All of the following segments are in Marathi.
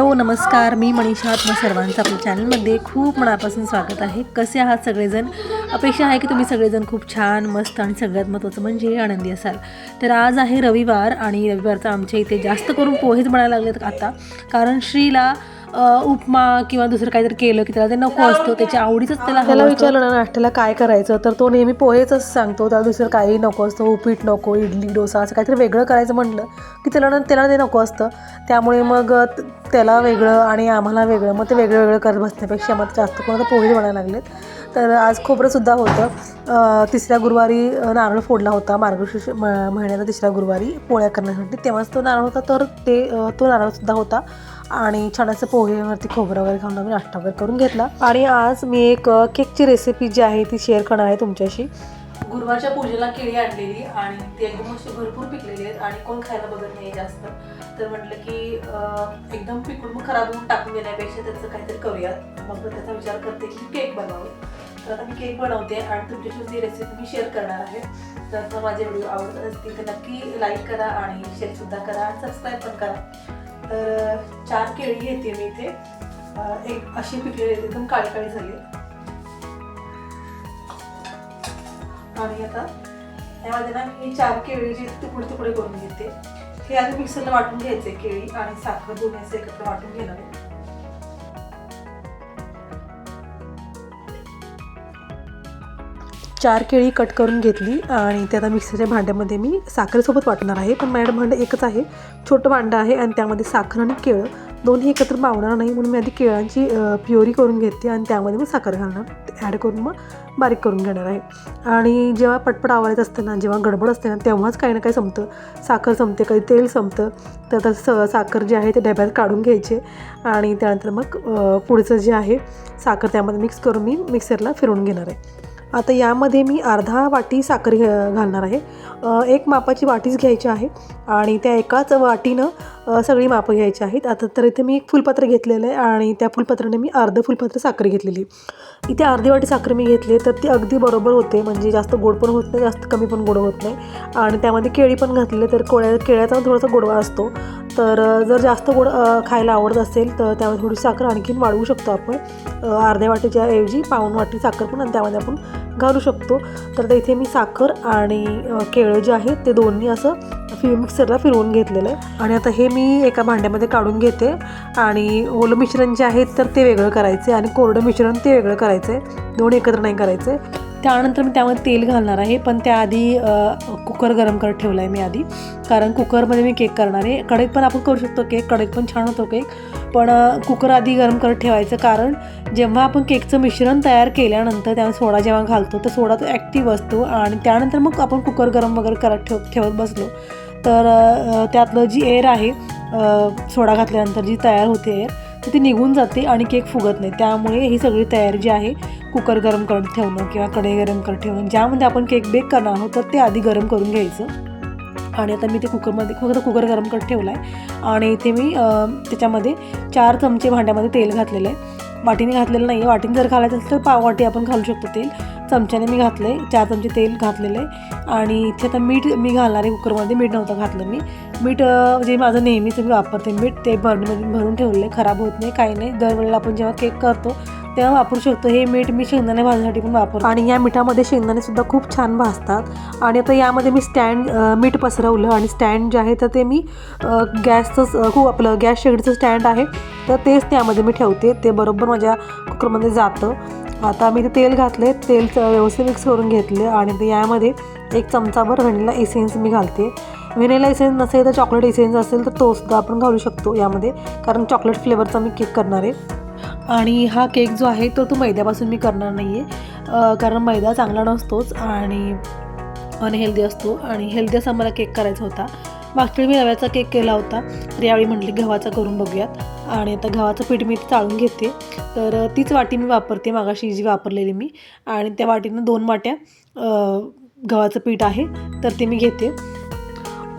हॅलो नमस्कार. मी मनीषा तुम्हा सर्वांचं आपल्या चॅनलमध्ये खूप मनापासून स्वागत आहे. कसे आहात सगळेजण? अपेक्षा आहे की तुम्ही सगळेजण खूप छान मस्त आणि सगळ्यात महत्त्वाचं म्हणजे आनंदी असाल. तर आज आहे रविवार आणि रविवारचा आमच्या इथे जास्त करून पोहेच बनायला लागलेत आता. कारण श्रीला उपमा किंवा दुसरं काहीतरी केलं की त्याला ते नको असतो त्याच्या आवडीचंच त्याला त्याला विचारलं ना नाश्त्याला काय करायचं? तर तो नेहमी पोहेच सांगतो त्याला दुसरं काही नको असतं उपीट नको इडली डोसा असं काहीतरी वेगळं करायचं म्हटलं की त्याला ना त्याला ते नको असतं. त्यामुळे मग त्याला वेगळं आणि आम्हाला वेगळं मग ते वेगळं वेगळं करत बसण्यापेक्षा मग जास्त करून आता पोहे बनायला लागलेत. तर आज खोबरंसुद्धा होतं. तिसऱ्या गुरुवारी नारळ फोडला होता मार्गशीर्ष महिन्याचा तिसऱ्या गुरुवारी पोळ्या करण्यासाठी. तेव्हाच तो नारळ होता तर ते तो नारळसुद्धा होता. आणि छान असं पोहेवरती खोबरं वगैरे खाऊन आम्ही नाश्ता वगैरे करून घेतला. आणि आज मी एक केकची रेसिपी जी आहे ती शेअर करणार आहे तुमच्याशी. गुरुवारच्या पूजेला केळी आणलेली आणि ती एकदम अशी भरपूर पिकलेली आहेत आणि कोण खायला बघत नाही जास्त. तर म्हटलं की एकदम पिकून मग खराब होऊन टाकून देण्यापेक्षा त्याचं काहीतरी करूयात. मग त्याचा विचार करते की केक बनवावे. तर आता मी केक बनवते आणि तुमच्याशी ती रेसिपी मी शेअर करणार आहे. तर माझे व्हिडिओ आवडत असतील तर नक्की लाईक करा आणि शेअरसुद्धा करा आणि सबस्क्राईब पण करा. तर चार केळी घेते मी इथे. एक अशी पिकलेली आहेत, एकदम काळी काळी झाली आणि आता यामध्ये ना मी चार केळी जे तुकडे तुकडे करून घेते. हे आधी मिक्सरला वाटून घ्यायचे केळी आणि साखर दोन्ही एकत्र वाटून घेणार आहे. चार केळी कट करून घेतली आणि ते आता मिक्सरच्या भांड्यामध्ये मी साखरेसोबत वाटणार आहे. पण माझ्याकडे भांडं एकच आहे. छोटं भांडं आहे आणि त्यामध्ये साखर आणि केळं दोन्ही एकत्र मावणार नाही. म्हणून मी आधी केळांची प्युरी करून घेते आणि त्यामध्ये मग साखर घालणार. ॲड करून मग बारीक करून घेणार आहे. आणि जेव्हा पटपट आवरायचं असतं ना जेव्हा गडबड असते ना तेव्हाच काही ना काही संपतं. साखर संपते कधी तेल संपतं. तर आता स साखर जे आहे ते डब्यात काढून घ्यायचे आणि त्यानंतर मग पुढचं जे आहे साखर त्यामध्ये मिक्स करून मी मिक्सरला फिरवून घेणार आहे. आता यामध्ये मी अर्धा वाटी साखर घे घालणार आहे. एक मापाची वाटीच घ्यायची आहे आणि त्या एकाच वाटीनं सगळी मापं घ्यायची आहेत. आता तर इथे मी एक फुलपत्र घेतलेलं आहे आणि त्या फुलपत्राने मी अर्धं फुलपत्र साखर घेतलेली इथे अर्धी वाटी साखर मी घेतली तर ती अगदी बरोबर होते. म्हणजे जास्त गोड पण होत नाही जास्त कमी पण गोड होत नाही. आणि त्यामध्ये केळी पण घातलेले तर कोळ्या केळ्याचा थोडासा गोडवा असतो. तर जर जास्त गोड खायला आवडत असेल तर त्यामध्ये थोडी साखर आणखीन वाढवू शकतो आपण. अर्ध्या वाटीच्या ऐवजी पाऊण वाटी साखर पण आणि त्यामध्ये आपण घालू शकतो. तर आता इथे मी साखर आणि केळं जे आहे ते दोन्ही असं फि मिक्सरला फिरवून घेतलेलं आहे. आणि आता हे मी एका भांड्यामध्ये काढून घेते. आणि ओलं मिश्रण जे आहे तर ते वेगळं करायचं आणि कोरडं मिश्रण ते वेगळं करायचं आहे दोन एकत्र नाही करायचं त्यानंतर मी त्यामध्ये तेल घालणार आहे पण त्याआधी कुकर गरम करत ठेवला आहे मी आधी. कारण कुकरमध्ये मी केक करणार आहे. कढईत पण आपण करू शकतो केक कढईत पण छान होतो केक. पण कुकर आधी गरम करत ठेवायचं कारण जेव्हा आपण केकचं मिश्रण तयार केल्यानंतर त्यामध्ये सोडा जेव्हा घालतो तर सोडा तो ॲक्टिव्ह असतो. आणि त्यानंतर मग आपण कुकर गरम वगैरे करत ठेव ठेवत बसलो. तर त्यातलं जी एअर आहे सोडा घातल्यानंतर जी तयार होते एअर तर ती निघून जाते आणि केक फुगत नाही. त्यामुळे ही सगळी तयारी जी आहे कुकर गरम करून ठेवणं किंवा कढई गरम करून ठेवणं ज्यामध्ये आपण केक बेक करणार आहोत तर ते आधी गरम करून घ्यायचं. आणि आता मी ते कुकरमध्ये फक्त कुकर गरम करत ठेवला आहे आणि इथे मी त्याच्यामध्ये चार चमचे भांड्यामध्ये तेल घातलेलं आहे वाटीने घातलेलं नाही आहे वाटीने जर घालायचं असेल तर पाव वाटी आपण घालू शकतो तेल. चमच्याने मी घातलं आहे चार चमचे तेल घातलेलं आहे आणि इथे आता मीठ मी घालणार आहे. कुकरमध्ये मीठ नव्हतं घातलं मी. मीठ जे माझं नेहमीच मी वापरते मीठ ते भरणीमध्ये म्हणजे भरून ठेवलेलं आहे खराब होत नाही काही नाही. दरवेळेला आपण जेव्हा केक करतो तेव्हा वापरू शकतो. हे मीठ मी शेंगदाणे भाजण्यासाठी पण वापरतो. आणि या मिठामध्ये शेंगदाणे सुद्धा खूप छान भाजतात. आणि आता यामध्ये मी स्टँड मीठ पसरवलं आणि स्टँड जे आहे तर ते मी गॅसचं खूप आपलं गॅस शेगडीचं स्टँड आहे तर तेच त्यामध्ये मी ठेवते. ते बरोबर माझ्या कुकरमध्ये जातं. आता मी ते तेल घातले तेल व्यवस्थित मिक्स करून घेतले आणि ते यामध्ये एक चमचाभर व्हॅनिला एसेन्स मी घालते. व्हेनिला एसेन्स नसेल तर चॉकलेट एसेन्स असेल तर तो सुद्धा आपण घालू शकतो यामध्ये. कारण चॉकलेट फ्लेवरचा मी केक करणार आहे. आणि हा केक जो आहे तो तो मैद्यापासून मी करणार नाही आहे कारण मैदा चांगला नसतोच आणि अनहेल्दी असतो. आणि हेल्दी असा मला केक करायचा होता. मागच्या मी रव्याचा केक केला होता. तर यावेळी म्हटली गव्हाचा करून बघूयात. आणि आता गव्हाचं पीठ मी चाळून घेते. तर तीच वाटी मी वापरते. मागाशी जी वापरलेली मी. आणि त्या वाटीनं दोन वाट्या गव्हाचं पीठ आहे. तर ते मी घेते.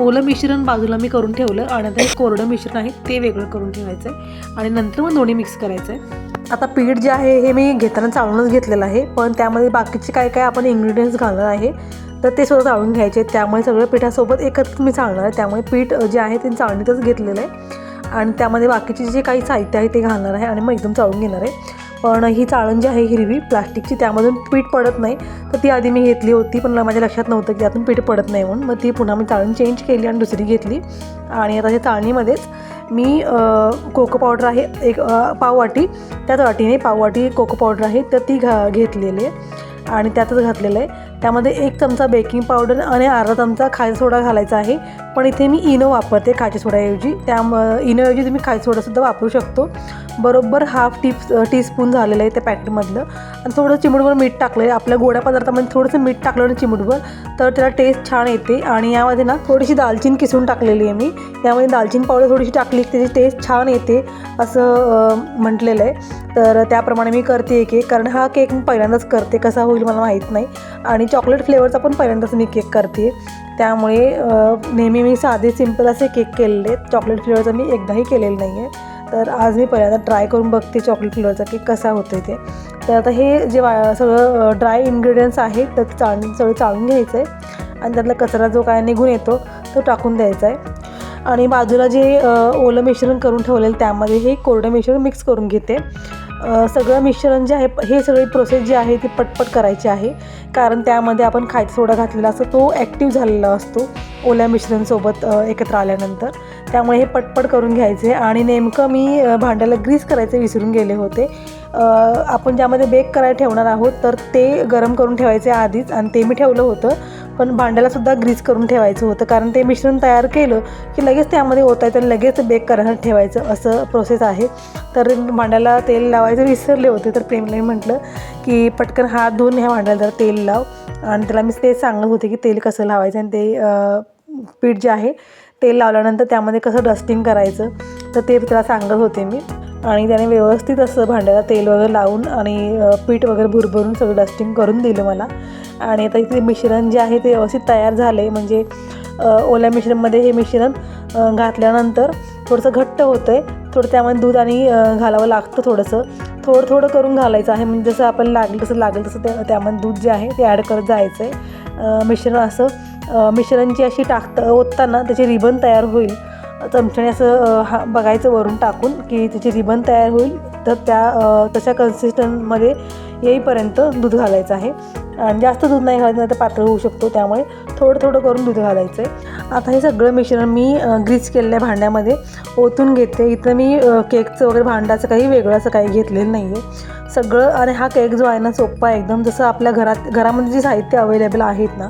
ओलं मिश्रण बाजूला मी करून ठेवलं आणि आता हे कोरडं मिश्रण आहे ते वेगळं करून ठेवायचं आहे आणि नंतर मग दोन्ही मिक्स करायचं आहे आता पीठ जे आहे हे मी घेताना चाळूनच घेतलेलं आहे पण त्यामध्ये बाकीचे काय काय आपण इन्ग्रेडियंट्स घालणार आहे तर ते सुद्धा चाळून घ्यायचे. त्यामुळे सगळं पिठासोबत एकत्र मी चाळणार आहे. त्यामुळे पीठ जे आहे ते चाळणीतच घेतलेलं आहे. आणि त्यामध्ये बाकीचे जे काही साहित्य आहे ते घालणार आहे आणि मग एकदम चाळून घेणार आहे. पण ही चाळण जी आहे हिरवी प्लास्टिकची त्यामधून पीठ पडत नाही. तर ती आधी मी घेतली होती पण माझ्या लक्षात नव्हतं की त्यातून पीठ पडत नाही म्हणून. मग ती पुन्हा मी चाळण चेंज केली आणि दुसरी घेतली. आणि आता ह्या चाळणीमध्येच मी कोको पावडर आहे एक पाववाटी त्याच वाटीने पाववाटी कोको पावडर आहे तर ती घा घेतलेली आहे. आणि त्यातच घातलेलं आहे. त्यामध्ये एक चमचा बेकिंग पावडर आणि अर्धा चमचा खायचा सोडा घालायचा आहे. पण इथे मी इनो वापरते खायच्या सोडाऐवजी त्या इनोऐवजी तुम्ही खायचा सोडासुद्धा वापरू शकतो. बरोबर हाफ टी टीस्पून झालेलं आहे त्या पॅकेटमधलं. आणि थोडं चिमूटभर मीठ टाकलं आहे आपल्या गोड्या पदार्थामध्ये थोडंसं मीठ टाकलं ना चिमूटभर तर त्याला टेस्ट छान येते. आणि यामध्ये ना थोडीशी दालचीन किसून टाकलेली आहे मी. यामध्ये दालचीन पावडर थोडीशी टाकली त्याची टेस्ट छान येते असं म्हटलेलं आहे. तर त्याप्रमाणे मी करते केक कारण हा केक मी पहिल्यांदाच करते. कसा होईल मला माहीत नाही. आणि चॉकलेट फ्लेवरचा पण पहिल्यांदाच मी केक करते. त्यामुळे नेहमी मी साधे सिंपल असे केक केलेले आहेत. चॉकलेट फ्लेवरचा मी एकदाही केलेलं नाही आहे तर आज मी पहिल्यांदा ट्राय करून बघते चॉकलेट फ्लेवरचा केक कसा होतो ते. तर आता हे जे वा सगळं ड्राय इन्ग्रेडियंट्स आहेत तर चाळ सगळं चाळून घ्यायचं आहे आणि त्यातला कचरा जो काय निघून येतो तो टाकून द्यायचा आहे आणि बाजूला जे ओलं मिश्रण करून ठेवलेलं त्यामध्ये हे कोरडं मिश्रण मिक्स करून घेते. सगळं मिश्रण जे आहे हे सगळी प्रोसेस जी आहे ती पटपट करायची आहे. कारण त्यामध्ये आपण खायचा सोडा घातलेला असतो तो ॲक्टिव्ह झालेला असतो ओल्या मिश्रणसोबत एकत्र आल्यानंतर. त्यामुळे हे पटपट करून घ्यायचे आणि नेमकं मी भांड्याला ग्रीस करायचे विसरून गेले होते. आपण ज्यामध्ये बेक करायला ठेवणार आहोत तर ते गरम करून ठेवायचे आधीच आणि ते मी ठेवलं होतं. पण भांड्याला सुद्धा ग्रीस करून ठेवायचं होतं. कारण ते मिश्रण तयार केलं की लगेच त्यामध्ये ओतायचं आणि लगेच बेक करायला ठेवायचं असं प्रोसेस आहे. तर भांड्याला तेल लावायचं विसरले होते तर प्रेमला म्हटलं की पटकन हात धुवून ह्या भांड्याला जरा तेल लाव. आणि त्याला मी ते सांगत होते की तेल कसं लावायचं आणि ते पीठ जे आहे तेल लावल्यानंतर त्यामध्ये कसं डस्टिंग करायचं. तर ते त्याला सांगत होते मी. आणि त्याने व्यवस्थित असं भांड्याला तेल वगैरे लावून आणि पीठ वगैरे भुरभरून सगळं डस्टिंग करून दिलं मला. आणि आता इथे मिश्रण जे आहे ते व्यवस्थित तयार झाले. म्हणजे ओल्या मिश्रणमध्ये हे मिश्रण घातल्यानंतर थोडंसं घट्ट होतं आहे थोडं त्यामध्ये दूध आणि घालावं लागतं थोडंसं. थोडं थोडं करून घालायचं आहे. म्हणजे जसं आपण लागेल तसं लागेल तसं त्या त्यामध्ये दूध जे आहे ते ॲड करत जायचं आहे मिश्रण असं मिश्रणची अशी टाकता ओतताना त्याची रिबन तयार होईल. चमच्याने असं हा बघायचं वरून टाकून की त्याची रिबन तयार होईल तर त्या तशा कन्सिस्टंटमध्ये येईपर्यंत दूध घालायचं आहे. आणि जास्त दूध नाही घालायचं नाही तर पातळ होऊ शकतो त्यामुळे थोडं थोडं करून दूध घालायचं आहे आता हे सगळं मिश्रण मी ग्रीस केलेल्या भांड्यामध्ये ओतून घेते. इथं मी केकचं वगैरे भांडाचं काही वेगळं असं काही घेतलेलं नाही आहे सगळं आणि हा केक जो आहे ना सोप्पा आहे. एकदम जसं आपल्या घरात घरामध्ये जे साहित्य अवेलेबल आहेत ना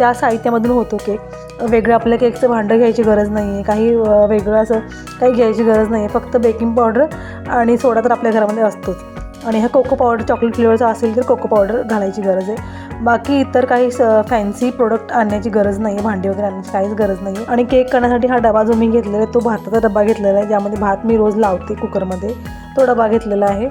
त्या साहित्यामधून होतो केक वेगळं आपल्या केकचं भांडं घ्यायची गरज नाही आहे काही वेगळं असं काही घ्यायची गरज नाही आहे फक्त बेकिंग पावडर आणि सोडा तर आपल्या घरामध्ये असतोच. आणि हा कोको पावडर चॉकलेट फ्लेवरचा असेल तर कोको पावडर घालायची गरज आहे. बाकी इतर काही फॅन्सी प्रोडक्ट आणण्याची गरज नाही आहे भांडी वगैरे आणण्याची काहीच गरज नाही आहे आणि केक करण्यासाठी हा डबा जो मी घेतलेला आहे तो भाताचा डबा घेतलेला आहे ज्यामध्ये भात मी रोज लावते कुकरमध्ये. तो डबा घेतलेला आहे.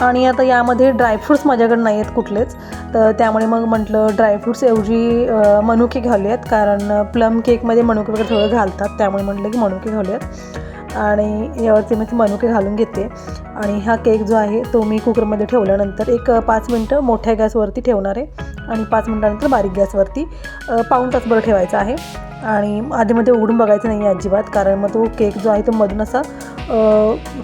आणि आता यामध्ये ड्रायफ्रूट्स माझ्याकडे नाही आहेत कुठलेच. तर त्यामुळे मग म्हटलं ड्रायफ्रूट्स ऐवजी मनुके घालूयात. कारण प्लम केकमध्ये मनुके वगैरे थोडं घालतात. त्यामुळे म्हटलं की मनुके घालूयात. आणि यावरती मी ते मनुके घालून घेते. आणि हा केक जो आहे तो मी कुकरमध्ये ठेवल्यानंतर एक पाच मिनटं मोठ्या गॅसवरती ठेवणार आहे. आणि पाच मिनटानंतर बारीक गॅसवरती अ, पाऊण तासभर ठेवायचा आहे. आणि आधीमध्ये उघडून बघायचं नाही आहे अजिबात. कारण मग तो केक जो आहे तो मधून असा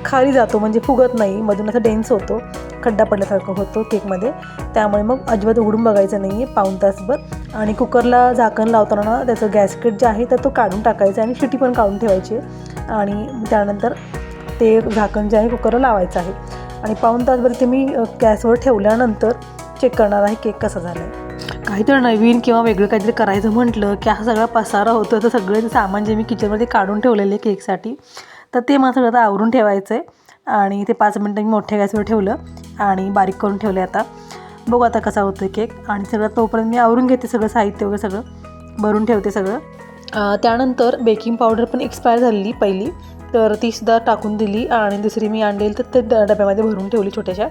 खाली जातो म्हणजे फुगत नाही. मधून असा डेन्स होतो. खड्डा पडल्यासारखं होतो केकमध्ये त्यामुळे मग अजिबात उघडून बघायचं नाही आहे पाऊण तासभर. आणि कुकरला झाकण लावताना त्याचं गॅसकेट जे आहे तर तो काढून टाकायचा आणि शिटी पण काढून ठेवायची. आणि त्यानंतर ते झाकण जे आहे कुकरला लावायचं आहे. आणि पाऊण तासभर ते मी गॅसवर ठेवल्यानंतर चेक करणार आहे केक कसा झाला आहे काहीतरी नवीन किंवा वेगळं काहीतरी करायचं म्हटलं की हा सगळा पसारा होतो तर सगळे सामान जे मी किचनमध्ये काढून ठेवलेले केकसाठी तर ते मला सगळं आता आवरून ठेवायचं आहे. आणि ते पाच मिनटं मी मोठ्या गॅसवर ठेवलं आणि बारीक करून ठेवले आता. बघू आता कसा होतो केक. आणि सगळं तोपर्यंत मी आवरून घेते सगळं साहित्य वगैरे सगळं. भरून ठेवते सगळं. त्यानंतर बेकिंग पावडर पण एक्सपायर झालेली पहिली. तर तीसुद्धा टाकून दिली आणि दुसरी मी आणलेली तर ते ड- डब्यामध्ये भरून ठेवली छोट्याशा.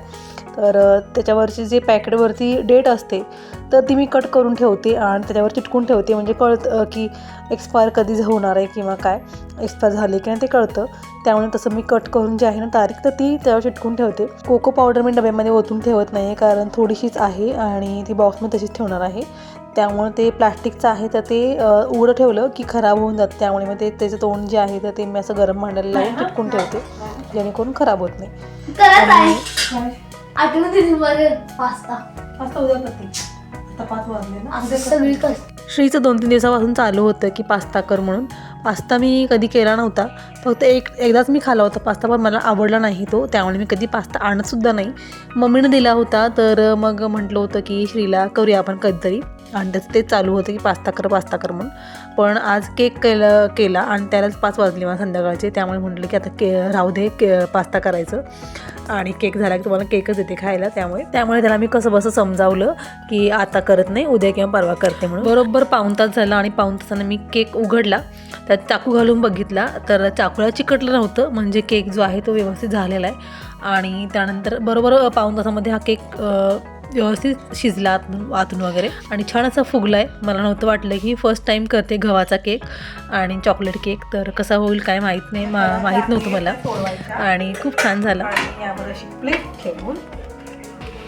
तर त्याच्यावरची जे पॅकेटवरती डेट असते तर ती मी कट करून ठेवते आणि त्याच्यावर चिटकून ठेवते. म्हणजे कळतं की एक्सपायर कधी होणार आहे किंवा काय एक्सपायर झाले की नाही ते कळतं. त्यामुळे तसं मी कट करून जे आहे ना तारीख तर ती त्यावर चिटकून ठेवते. कोको पावडर मी डब्यामध्ये ओतून ठेवत नाही आहे कारण थोडीशीच आहे आणि ती बॉक्समध्ये तशीच ठेवणार आहे. त्यामुळे ते प्लास्टिकचं आहे तर ते उघडं ठेवलं की खराब होऊन जातं. त्यामुळे मग ते त्याचं तोंड जे आहे तर ते मी असं गरम भांड्याला लावून चिटकून ठेवते. जेणेकरून खराब होत नाही. श्रीचं दोन तीन दिवसापासून चालू होतं की पास्ता कर म्हणून. पास्ता मी कधी केला नव्हता. फक्त एक एकदाच मी खाला होता पास्ता पण मला आवडला नाही तो. त्यामुळे मी कधी पास्ता आणतसुद्धा नाही. मम्मीनं दिला होता तर मग म्हटलं होतं की श्रीला करूया आपण कधीतरी. आणि त्याचं तेच चालू होतं की पास्ता कर पास्ता कर म्हणून. पण आज केक केलं केला आणि त्यालाच पाच वाजले मला संध्याकाळचे. त्यामुळे म्हटलं की आता के राहू दे के पास्ता करायचं. आणि केक झाला की तुम्हाला केकच येते खायला त्यामुळे. त्यामुळे त्याला मी कसं बसं समजावलं की आता करत नाही उद्या किंवा परवा करते म्हणून. बरोबर पाऊण तास झाला आणि पाऊण तासानं मी केक उघडला. त्यात चाकू घालून बघितला तर चाकूला चिकटलं नव्हतं म्हणजे केक जो आहे तो व्यवस्थित झालेला आहे. आणि त्यानंतर बरोबर पाऊण तासामध्ये हा केक व्यवस्थित शिजला आतून आतून वगैरे. आणि छान असा फुगला आहे मला नव्हतं वाटलं की फर्स्ट टाईम करते गव्हाचा केक आणि चॉकलेट केक तर कसा होईल काय माहीत नाही. मा माहीत नव्हतं मला. आणि खूप छान झाला. आणि यावर अशी प्लेट ठेवून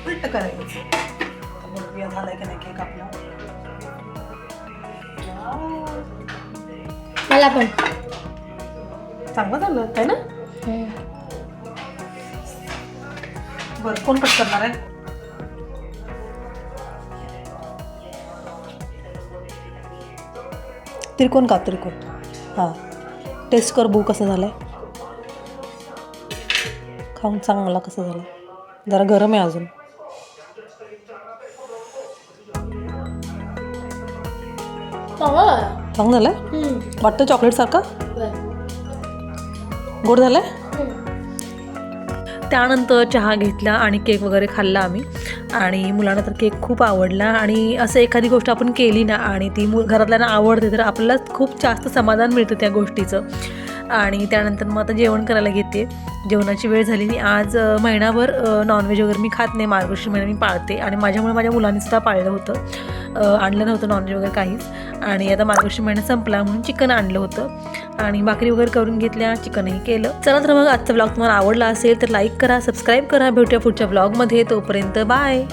उलट करायचं. बघूया झालाय का नाही केक आपला. मला पण. चांगलं झालं ना? बरं कोण कट करणार आहे? त्रिकोण का त्रिकोण? हां. टेस्ट कर बघू कसं झालं आहे खाऊन सांग मला कसं झालं. जरा गरम आहे अजून. चांगलं चांगलं झालं वाटतं चॉकलेटसारखं गोड झालं आहे त्यानंतर चहा घेतला आणि केक वगैरे खाल्ला आम्ही. आणि मुलांना तर केक खूप आवडला. आणि असं एखादी गोष्ट आपण केली ना आणि ती मु घरातल्यांना आवडते तर आपल्याला खूप जास्त समाधान मिळतं त्या गोष्टीचं. आणि त्यानंतर मग आता जेवण करायला घेते. जेवणाची वेळ झाली. आणि आज महिनाभर नॉनव्हेज वगैरे मी खात नाही. मार्गशीर महिना मी पाळते. आणि माझ्यामुळे माझ्या मुलांनीसुद्धा पाळलं होतं. आणलं नव्हतं नॉनव्हेज वगैरे काहीच. आणि आता मार्गशीर महिना संपला म्हणून चिकन आणलं होतं. आणि भाकरी वगैरे करून घेतल्या. चिकनही केलं. चला तर मग आजचा ब्लॉग तुम्हाला आवडला असेल तर लाईक करा सबस्क्राईब करा. भेटूया पुढच्या ब्लॉगमध्ये तोपर्यंत बाय